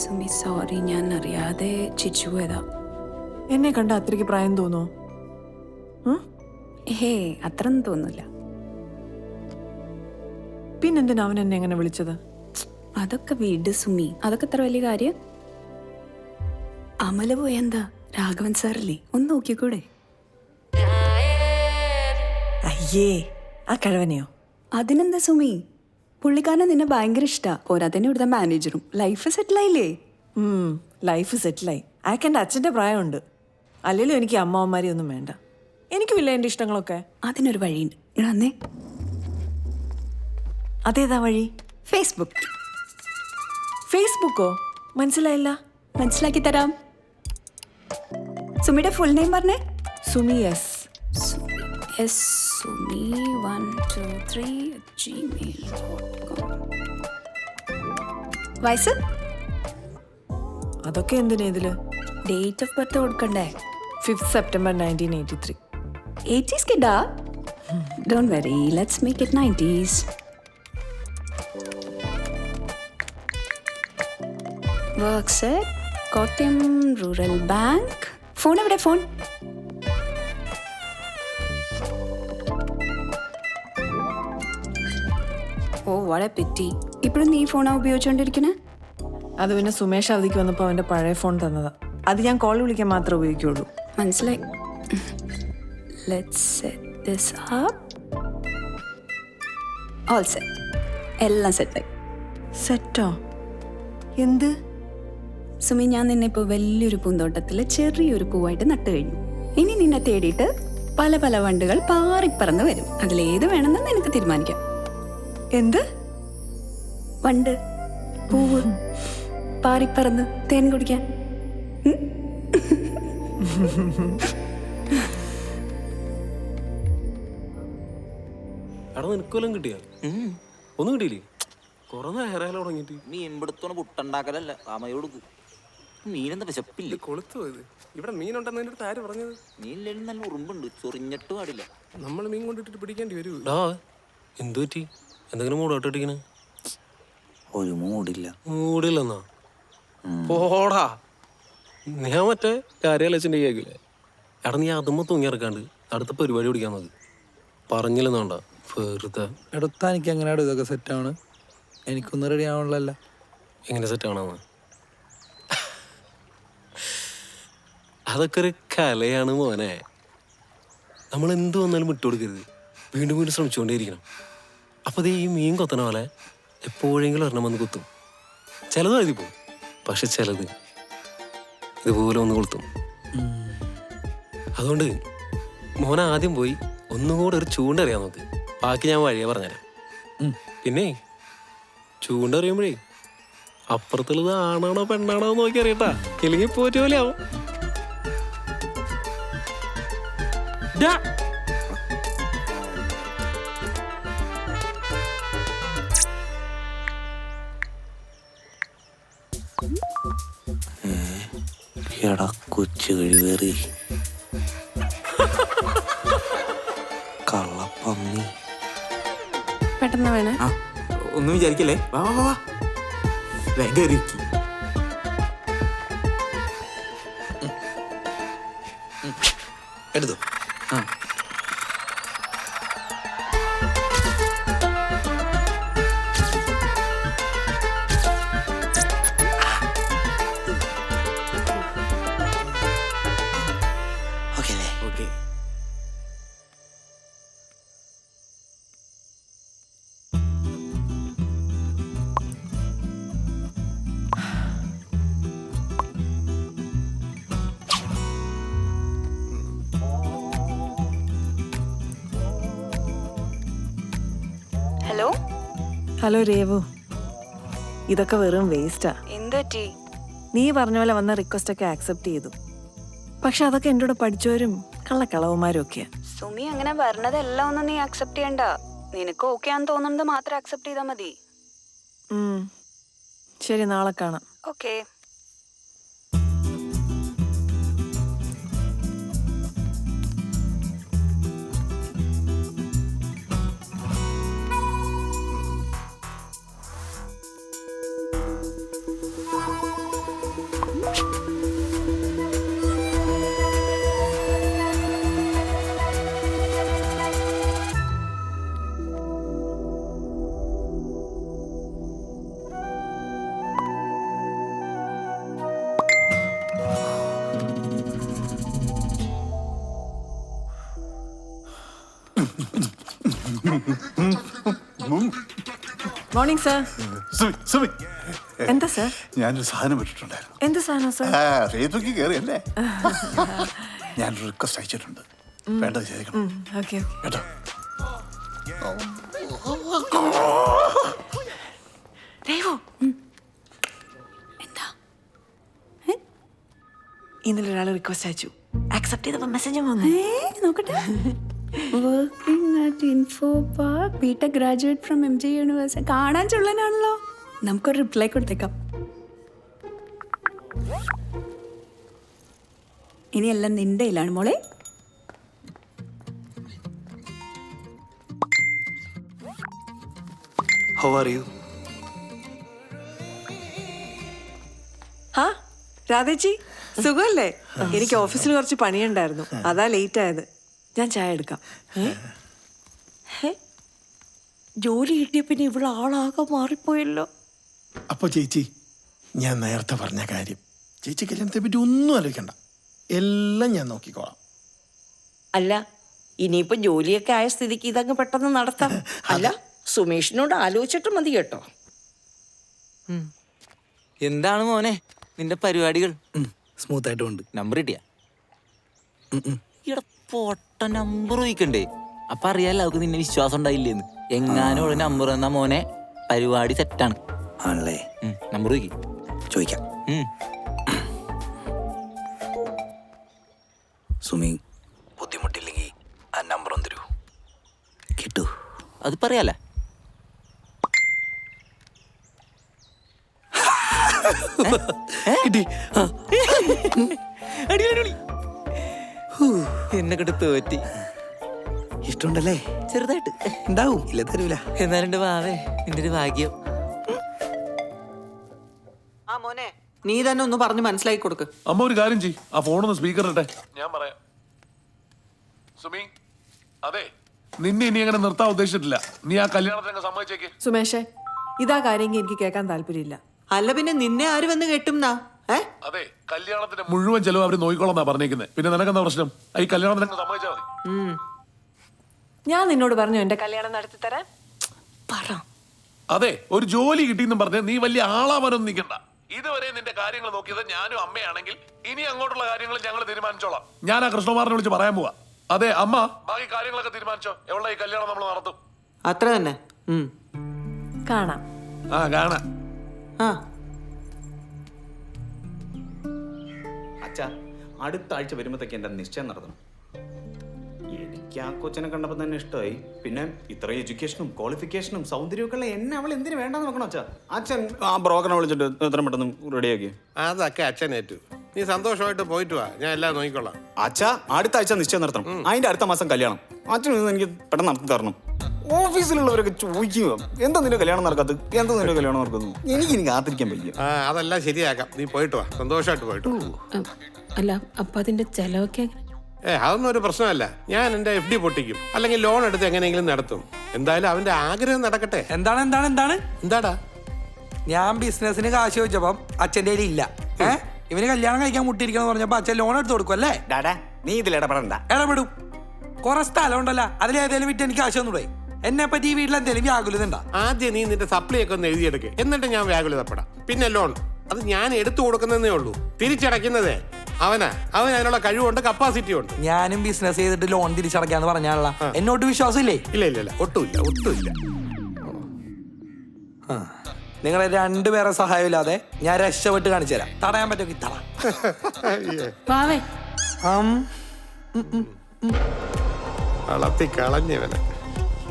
Sumi sorry ഞാൻ അറിയാതെ ചിച്ചു പോയതാ. എന്നെ കണ്ട അത്രയ്ക്ക് പ്രായം തോന്നോ? ഹേ അത്രയൊന്നും തോന്നില്ല പിന്നെന്തിനാ അവൻ എന്നെ എങ്ങനെ വിളിച്ചത്? അതൊക്കെ വീട് സുമി. അതൊക്കെ ഇത്ര വലിയ കാര്യം? അമല പോയെന്താ രാഘവൻ സാറല്ലേ? ഒന്ന് നോക്കിക്കൂടെ? അയ്യേ ആ കിഴവനെയോ? അതിനെന്താ സുമി? പുള്ളിക്കാരനെ നിന്നെ ഭയങ്കര ഇഷ്ടാ. പോരാത്തന്നെ ഇവിടുത്തെ മാനേജറും ലൈഫ് സെറ്റിലായില്ലേ ആയില്ലേ? ലൈഫ് സെറ്റിലായി അയാൾക്ക് എന്റെ അച്ഛന്റെ പ്രായമുണ്ട്. അല്ലെങ്കിലും എനിക്ക് അമ്മാവന്മാരെയൊന്നും വേണ്ട. എനിക്കുമില്ല എന്റെ ഇഷ്ടങ്ങളൊക്കെ. അതിനൊരു വഴിയുണ്ട്. അന്നേ അതേതാ വഴി? ഫേസ്ബുക്ക് ഫേസ്ബുക്കോ മനസ്സിലായില്ല? മനസ്സിലാക്കി തരാം. സുമിയുടെ ഫുൾ നെയിം പറഞ്ഞേ? Sumi S S Sumi one two three Gmail വയസ്സ്? അതൊക്കെ എന്തിനാ ഇതിൽ? ഡേറ്റ് ഓഫ് ബർത്ത് കൊടുക്കണ്ടേ? Fifth September nineteen eighty three eighties കിഡാ don't worry let's make it nineties works Kottayam rural bank phone എവിടെ ഫോൺ വളരെ petty. ഇപ്പോഴും നീ ഫോണാ ഉപയോഗിച്ചോണ്ടിരിക്കണേ അത് പിന്നെ സുമേഷ് അവധിക്ക് വന്നപ്പോൾ അവന്റെ പഴയ ഫോൺ തന്നതാ. അത് ഞാൻ കോൾ വിളിക്കാൻ മാത്രമേ ഉപയോഗിക്കുള്ളൂ. മനസ്സിലായി. Let's set this up all set എല്ലാം സെറ്റായി സെറ്റോ എന്ത്? സുമി ഞാൻ നിന്നെ ഇപ്പോൾ വലിയൊരു പൂന്തോട്ടത്തിൽ ചെറിയൊരു പൂവായിട്ട് നട്ടു കഴിഞ്ഞു. ഇനി നിന്നെ തേടിയിട്ട് പല പല വണ്ടുകൾ പാറിപ്പറന്ന് വരും. അതിലേത് വേണമെന്ന് നിനക്ക് തീരുമാനിക്കാം. എന്ത്? വണ്ട് പൂവ് പാറിപ്പറന്ന് തേൻ കുടിക്കാൻ. എടാ നിനക്കൊല്ലം കിട്ടിയ? ഒന്നും കിട്ടിയില്ലേ? കുറെ നേരം തുടങ്ങിയിട്ട്. മീൻ പിടുത്തോണ്ട് പുട്ടുണ്ടാക്കലല്ല അമ്മയോട് മീനെന്താ വിശപ്പില്ല? കൊളുത്തു പോയത് ഇവിടെ മീനുണ്ടെന്ന് അടുത്ത് ആര് പറഞ്ഞത്? മീനിലും നല്ല ഉറുമ്പുണ്ട് ചൊറിഞ്ഞിട്ട് പാടില്ല നമ്മൾ മീൻ കൊണ്ടിട്ട് പിടിക്കേണ്ടി വരൂ. ഡാ എന്തു പറ്റി? എന്തെങ്കിലും മൂടോട്ടിട്ടിങ്ങനെ ഒരു മൂടില്ല. മൂടില്ലെന്നാ? പോടാ. ഞാൻ മറ്റേ കാര്യാലോചന കേക്കില്ലേ എടാ നീ അതുമ്മ തൂങ്ങിയിറക്കാണ്ട് അടുത്ത പരിപാടി പിടിക്കാൻ മതി. പറഞ്ഞില്ലെന്നാണ്ട വെറുതെ. എടുത്താ എനിക്ക് എങ്ങനെയാണ് ഇതൊക്കെ സെറ്റാണ് എനിക്കൊന്നും റെഡി ആവണല്ലോ എങ്ങനെ സെറ്റ് ആണെന്ന് അതൊക്കെ ഒരു കലയാണ് മോനെ. നമ്മൾ എന്ത് വന്നാലും വിട്ടുകൊടുക്കരുത് വീണ്ടും വീണ്ടും ശ്രമിച്ചുകൊണ്ടേയിരിക്കണം. അപ്പോൾ ദേ ഈ മീൻ കൊത്തണ പോലെ എപ്പോഴെങ്കിലും ഒരെണ്ണം വന്ന് കുത്തും. ചിലത് എഴുതി പോകും. പക്ഷെ ചിലത് ഇതുപോലെ ഒന്ന് കൊളുത്തും. അതുകൊണ്ട് മോൻ ആദ്യം പോയി ഒന്നുകൂടെ ഒരു ചൂണ്ടറിയാൻ നോക്ക്. ബാക്കി ഞാൻ വഴിയെ പറഞ്ഞുതരാം. പിന്നെ ചൂണ്ട ചൂണ്ടറിയുമ്പോഴേ അപ്പുറത്തുള്ളത് ആണാണോ പെണ്ണാണോ നോക്കി അറിയട്ടാ. ഇല്ലെങ്കിൽ പോറ്റ എടാ കൊച്ചു കഴിവേറി കള്ളപ്പന്നി. പെട്ടെന്ന് വേണേ. ആ ഒന്നും വിചാരിക്കല്ലേ? വാ വാ വാ വാ. വേഗം എടുത്തോ? ആ. ഓക്കെ. ഹലോ ഹലോ രേവു ഇതൊക്കെ വെറും വേസ്റ്റാ എന്ത് പറ്റി? നീ പറഞ്ഞ പോലെ വന്ന റിക്വസ്റ്റ് ഒക്കെ ആക്സെപ്റ്റ് ചെയ്തു. പക്ഷെ അതൊക്കെ എന്റെ കൂടെ പഠിച്ചവരും കള്ളക്കളവന്മാരും കളവുമാരൊക്കെ സുമി അങ്ങനെ പറഞ്ഞതെല്ലാം ഒന്നും നീ അക്സെപ്റ്റ് ചെയ്യണ്ട. നിനക്ക് ഓക്കെ ആണെന്ന് തോന്നുന്നത് മാത്രം അക്സെപ്റ്റ് ചെയ്താൽ മതി. ശരി നാളെ കാണാം. Okay morning sir Sumi Sumi. എന്താ സർ ഞാനൊരു സാധനം ഇട്ടിട്ടുണ്ടായിരുന്നു എന്ത് സാധനം സർ ആ ഫേസ്ബുക്കിൽ കയറിയല്ലേ ഞാനൊരു റിക്വസ്റ്റ് അയച്ചിട്ടുണ്ട്. വേണ്ടത് ചെയ്തേക്കണം. ഓക്കെ കേട്ടോ? ദൈവോ. എന്താ? ഇന്നലെ ഒരാൾ റിക്വസ്റ്റ് അയച്ചു. ആക്സെപ്റ്റ് ചെയ്തപ്പോൾ മെസ്സേജ് വന്നു. നോക്കട്ടെ. Working at Infopark BTech graduate from M G university കാണാൻ ചുള്ളനാണല്ലോ. നമുക്കൊരു റിപ്ലൈ കൊടുത്തേക്കാം. ഇനിയെല്ലാം നിന്റെ കയ്യിലാണ് മോളെ. ഹൗ ആർ യു ഹാ രാധേച്ചി സുഖല്ലേ എനിക്ക് ഓഫീസിൽ കുറച്ച് പണിയുണ്ടായിരുന്നു. അതാ ലേറ്റ് ആയത്. ഞാൻ ചായ എടുക്കാം? ജോലി കിട്ടിയ പിന്നെ ഇവിടെ ആളാകെ മാറിപ്പോയല്ലോ. അപ്പോൾ ചേച്ചി ഞാൻ നേരത്തെ പറഞ്ഞ കാര്യം. ചേച്ചി കല്യാണത്തെ പറ്റി ഒന്നും ആലോചിക്കണ്ട. എല്ലാം ഞാൻ നോക്കിക്കോളാം. അല്ല ഇനിയിപ്പോ ജോലിയൊക്കെ ആയ സ്ഥിതിക്ക് ഇതങ്ങ് പെട്ടെന്ന് നടത്താം. അല്ല. സുമേഷിനോട് ആലോചിച്ചിട്ട് മതി കേട്ടോ. എന്താണ് മോനെ നിന്റെ പരിപാടികൾ? സ്മൂത്ത് ആയിട്ട് ഉണ്ട് നമ്പർ കിട്ടിയ? പൊട്ട നമ്പർ ചോദിക്കണ്ടേ? അപ്പൊ അറിയാലോ അവർക്ക് നിന്നെ വിശ്വാസം ഉണ്ടായില്ലേന്ന്. എങ്ങാനും ഉള്ള നമ്പർ തന്ന മോനെ പരിപാടി സെറ്റാണ് ആണല്ലേ? നമ്പർ ചോദിക്കും. ചോദിക്കാം. സുമി ബുദ്ധിമുട്ടില്ലെങ്കിൽ ആ നമ്പർ ഒന്ന് തരൂ. കിട്ടൂ. അത് പറയാലേ. കിട്ടി ആ അടി, അടി, അടി. ഹൂ, എന്നെ കിട്ട് തോറ്റി. ഇഷ്ടമുണ്ടല്ലേ? ചെറുതായിട്ട്. ഉണ്ടാവും. ഇല്ല തരൂല. എന്നാലും വാവേ നിന്റെ ഒരു ഭാഗ്യം. ആ മോനെ നീ തന്നെ ഒന്ന് പറഞ്ഞ് മനസ്സിലാക്കി കൊടുക്ക്. അമ്മ ഒരു കാര്യം ചെയ് ആ ഫോണൊന്ന് സ്പീക്കർ ഇട്ടെ ഞാൻ പറയാം. സുമി അതെ നിന്നെ ഇനി അങ്ങനെ നിർത്താൻ ഉദ്ദേശിച്ചിട്ടില്ല. നീ ആ കല്യാണത്തിന് സമ്മതിച്ചേക്ക്. സുമേഷേ ഇതാ കാര്യമെങ്കിൽ എനിക്ക് കേൾക്കാൻ താല്പര്യമില്ല. അല്ല പിന്നെ നിന്നെ ആര് വന്ന് കെട്ടുംന്നാ ഏ അതെ കല്യാണത്തിന്റെ മുഴുവൻ ചെലവ് അവർ നോക്കിക്കോളന്നാ പറഞ്ഞേക്കുന്നത് പിന്നെ നിനക്കെന്താ പ്രശ്നം? ഈ കല്യാണത്തിന് സമ്മതിച്ചാൽ മതി. ഞാൻ നിന്നോട് പറഞ്ഞു എന്റെ കല്യാണം നടത്തി തരാൻ. പറ. അതെ ഒരു ജോലി കിട്ടിയെന്നും പറഞ്ഞ നീ വലിയ ആളാവാനൊന്നും നിൽക്കണ്ട ഇതുവരെ നിന്റെ കാര്യങ്ങൾ നോക്കിയത് ഞാനും അമ്മയാണെങ്കിൽ ഇനി അങ്ങോട്ടുള്ള കാര്യങ്ങൾ ഞങ്ങൾ തീരുമാനിച്ചോളാം. ഞാൻ ആ കൃഷ്ണകുമാറിനെ വിളിച്ച് പറയാൻ പോവാ. അതെ അമ്മ. ബാക്കി കാര്യങ്ങളൊക്കെ തീരുമാനിച്ചോ? എവിടെ ഈ കല്യാണം നമ്മൾ നടത്തും. അത്ര തന്നെ. കാണാം. ആ കാണാം. ആ. അച്ഛാ അടുത്ത ആഴ്ച വരുമ്പോഴത്തേക്ക് എന്റെ നിശ്ചയം നടത്തണം. എനിക്ക് ആ കൊച്ചിനെ കണ്ടപ്പോൾ തന്നെ ഇഷ്ടമായി. പിന്നെ ഇത്രയും എഡ്യൂക്കേഷനും ക്വാളിഫിക്കേഷനും സൗന്ദര്യമൊക്കെ ഉള്ള എന്നെ അവൾ എന്തിനു വേണ്ടെന്ന് നോക്കണം അച്ഛാ? അച്ഛൻ ആ ബ്രോക്കറിനെ വിളിച്ചിട്ട് എത്ര പെട്ടെന്ന് റെഡിയാക്കി അതൊക്കെ അച്ഛൻ ഏറ്റു. നീ സന്തോഷമായിട്ട് പോയിട്ട് വാ. ഞാൻ എല്ലാം നോക്കിക്കൊള്ളാം അച്ഛാ അടുത്ത ആഴ്ച നിശ്ചയം നടത്തണം. അതിന്റെ അടുത്ത മാസം കല്യാണം. അച്ഛൻ എനിക്ക് പെട്ടെന്ന് നടത്തി തരണം. ഓഫീസിലുള്ളവരൊക്കെ ചോദിക്കുക എന്താ നിന്റെ കല്യാണം നടക്കാത്തത്? എന്താ നിന്റെ കല്യാണം നടക്കുന്നു? എനിക്ക് ഇനി കാത്തിരിക്കാൻ പറ്റില്ല ആ അതെല്ലാം ശരിയാക്കാം. നീ പോയിട്ട് വാ. സന്തോഷമായിട്ട് പോയിട്ട് വാ. അല്ല അപ്പൊ അതിന്റെ ചെലവൊക്കെ ഏ അതൊന്നും ഒരു പ്രശ്നമല്ല. ഞാൻ എന്റെ എഫ് ഡി പൊട്ടിക്കും. അല്ലെങ്കിൽ ലോൺ എടുത്ത് എങ്ങനെയെങ്കിലും നടത്തും. എന്തായാലും അവന്റെ ആഗ്രഹം നടക്കട്ടെ. എന്താണ് എന്താണ് എന്താണ്? എന്താടാ? ഞാൻ ബിസിനസിന് കാശ് ചോദിച്ചപ്പം അച്ഛന്റെ കയ്യിൽ ഇല്ല. ഏ? ഇവന് കല്യാണം കഴിക്കാൻ മുട്ടിയിരിക്കണം പറഞ്ഞപ്പോ അച്ഛൻ ലോൺ എടുത്ത് കൊടുക്കും അല്ലേ? ഡാഡാ നീ ഇതിൽ ഇടപെടണ്ട. ഇടപെടും. കുറെ സ്ഥലം ഉണ്ടല്ലോ അതിലേതെങ്കിലും വിറ്റ് എനിക്ക് കാശ് തന്നൂടെ? എന്നെ പറ്റി ഈ വീട്ടിൽ എന്തെങ്കിലും വ്യാകുലത ഉണ്ടാ? ആദ്യം നീ നിന്റെ സപ്ലൈ ഒക്കെ ഒന്ന് എഴുതിയെടുക്ക്. എന്നിട്ട് ഞാൻ വ്യാകുലതപ്പെടാം. പിന്നെ ലോൺ അത് ഞാൻ എടുത്തു കൊടുക്കുന്നതേ ഉള്ളൂ. തിരിച്ചടയ്ക്കുന്നതേ. അവനാ. അവൻ അതിനുള്ള കഴിവുണ്ട് കപ്പാസിറ്റി ഉണ്ട്. ഞാനും ബിസിനസ് ചെയ്തിട്ട് ലോൺ തിരിച്ചടക്കാന്ന് പറഞ്ഞാണല്ല എന്നോട്ട് വിശ്വാസമില്ലേ? ഇല്ല ഇല്ല ഇല്ല. ഒട്ടുമില്ല ഒട്ടുമില്ല. നിങ്ങളെ രണ്ടുപേരെ സഹായമില്ലാതെ ഞാൻ രക്ഷപ്പെട്ട് കാണിച്ചു തരാം. തടയാൻ പറ്റുമെങ്കിൽ തട. ഉം. വളർത്തി കളഞ്ഞവനെ.